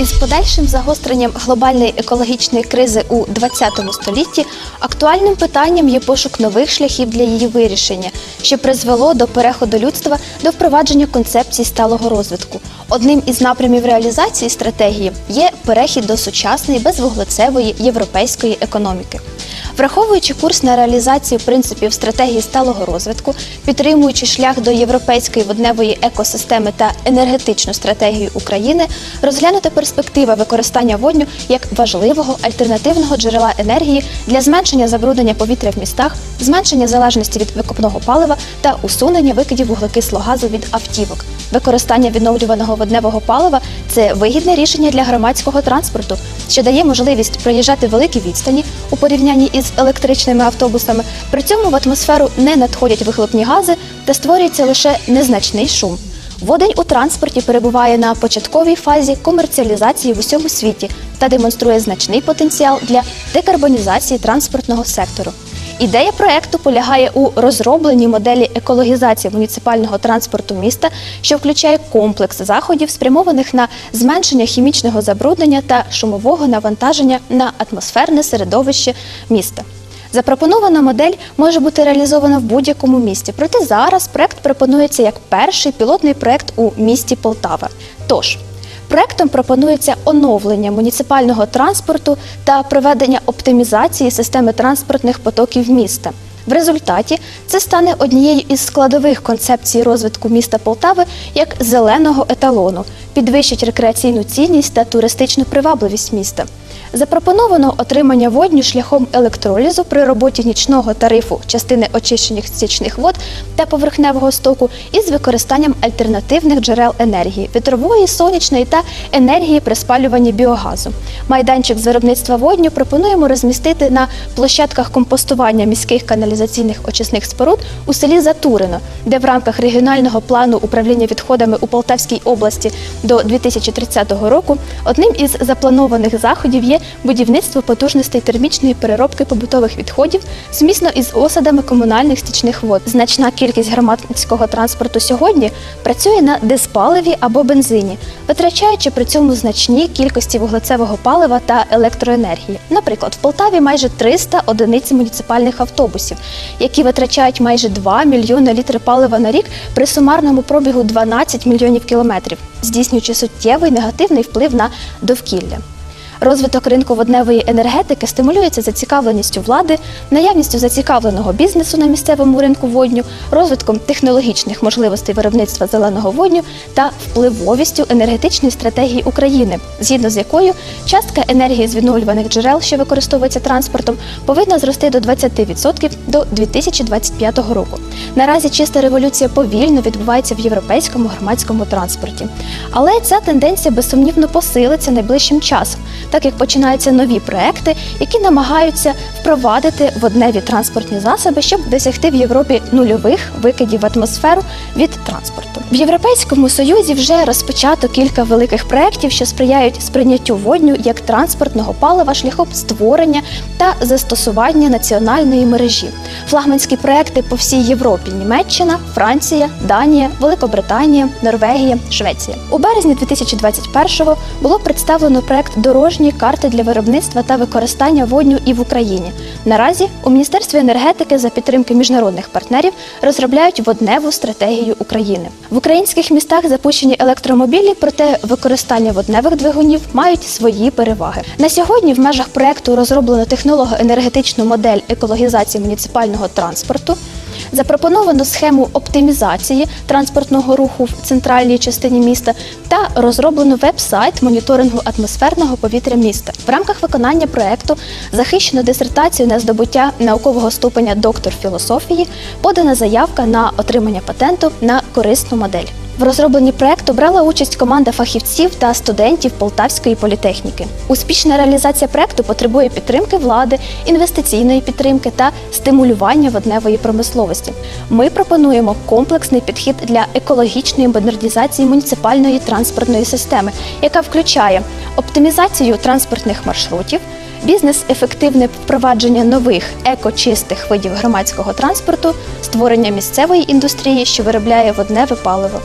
Із подальшим загостренням глобальної екологічної кризи у 20 столітті актуальним питанням є пошук нових шляхів для її вирішення, що призвело до переходу людства до впровадження концепції сталого розвитку. Одним із напрямів реалізації стратегії є перехід до сучасної безвуглецевої європейської економіки. Враховуючи курс на реалізацію принципів стратегії сталого розвитку, підтримуючи шлях до європейської водневої екосистеми та енергетичну стратегію України, розглянута перспектива використання водню як важливого альтернативного джерела енергії для зменшення забруднення повітря в містах, зменшення залежності від викопного палива та усунення викидів вуглекислого газу від автівок. Використання відновлюваного водневого палива це вигідне рішення для громадського транспорту, що дає можливість проїжджати великі відстані у порівнянні із електричними автобусами. При цьому в атмосферу не надходять вихлопні гази та створюється лише незначний шум. Водень у транспорті перебуває на початковій фазі комерціалізації в усьому світі та демонструє значний потенціал для декарбонізації транспортного сектору. Ідея проекту полягає у розробленні моделі екологізації муніципального транспорту міста, що включає комплекс заходів, спрямованих на зменшення хімічного забруднення та шумового навантаження на атмосферне середовище міста. Запропонована модель може бути реалізована в будь-якому місті. Проте зараз проект пропонується як перший пілотний проект у місті Полтава. Тож Проектом пропонується оновлення муніципального транспорту та проведення оптимізації системи транспортних потоків міста. В результаті це стане однією із складових концепцій розвитку міста Полтави як зеленого еталону, підвищить рекреаційну цінність та туристичну привабливість міста. Запропоновано отримання водню шляхом електролізу при роботі нічного тарифу частини очищених стічних вод та поверхневого стоку із використанням альтернативних джерел енергії вітрової, сонячної та енергії при спалюванні біогазу. Майданчик з виробництва водню пропонуємо розмістити на площадках компостування міських каналізаційних очисних споруд у селі Затурино, де в рамках регіонального плану управління відходами у Полтавській області до 2030 року одним із запланованих заходів є будівництво потужностей термічної переробки побутових відходів сумісно із осадами комунальних стічних вод. Значна кількість громадського транспорту сьогодні працює на диспаливі або бензині, витрачаючи при цьому значні кількості вуглецевого палива та електроенергії. Наприклад, в Полтаві майже 300 одиниць муніципальних автобусів, які витрачають майже 2 мільйони літрів палива на рік при сумарному пробігу 12 мільйонів кілометрів, здійснюючи суттєвий негативний вплив на довкілля. Розвиток ринку водневої енергетики стимулюється зацікавленістю влади, наявністю зацікавленого бізнесу на місцевому ринку водню, розвитком технологічних можливостей виробництва зеленого водню та впливовістю енергетичної стратегії України, згідно з якою частка енергії з відновлюваних джерел, що використовується транспортом, повинна зрости до 20% до 2025 року. Наразі чиста революція повільно відбувається в європейському громадському транспорті. Але ця тенденція безсумнівно посилиться найближчим часом, так як починаються нові проекти, які намагаються впровадити водневі транспортні засоби, щоб досягти в Європі нульових викидів в атмосферу від транспорту. В Європейському Союзі вже розпочато кілька великих проєктів, що сприяють сприйняттю водню як транспортного палива шляхом створення та застосування національної мережі. Флагманські проекти по всій Європі: Німеччина, Франція, Данія, Великобританія, Норвегія, Швеція. У березні 2021-го було представлено проект дорожні карти для виробництва та використання водню і в Україні. Наразі у Міністерстві енергетики за підтримки міжнародних партнерів розробляють водневу стратегію України. В українських містах запущені електромобілі, проте використання водневих двигунів мають свої переваги. На сьогодні в межах проекту розроблено технолого-енергетичну модель екологізації муніципального транспорту. Запропоновано схему оптимізації транспортного руху в центральній частині міста та розроблено веб-сайт моніторингу атмосферного повітря міста. В рамках виконання проекту захищено дисертацію на здобуття наукового ступеня доктор філософії, подана заявка на отримання патенту на корисну модель. В розробленні проекту брала участь команда фахівців та студентів Полтавської політехніки. Успішна реалізація проекту потребує підтримки влади, інвестиційної підтримки та стимулювання водневої промисловості. Ми пропонуємо комплексний підхід для екологічної модернізації муніципальної транспортної системи, яка включає оптимізацію транспортних маршрутів. Бізнес-ефективне впровадження нових екочистих видів громадського транспорту, створення місцевої індустрії, що виробляє водневе паливо.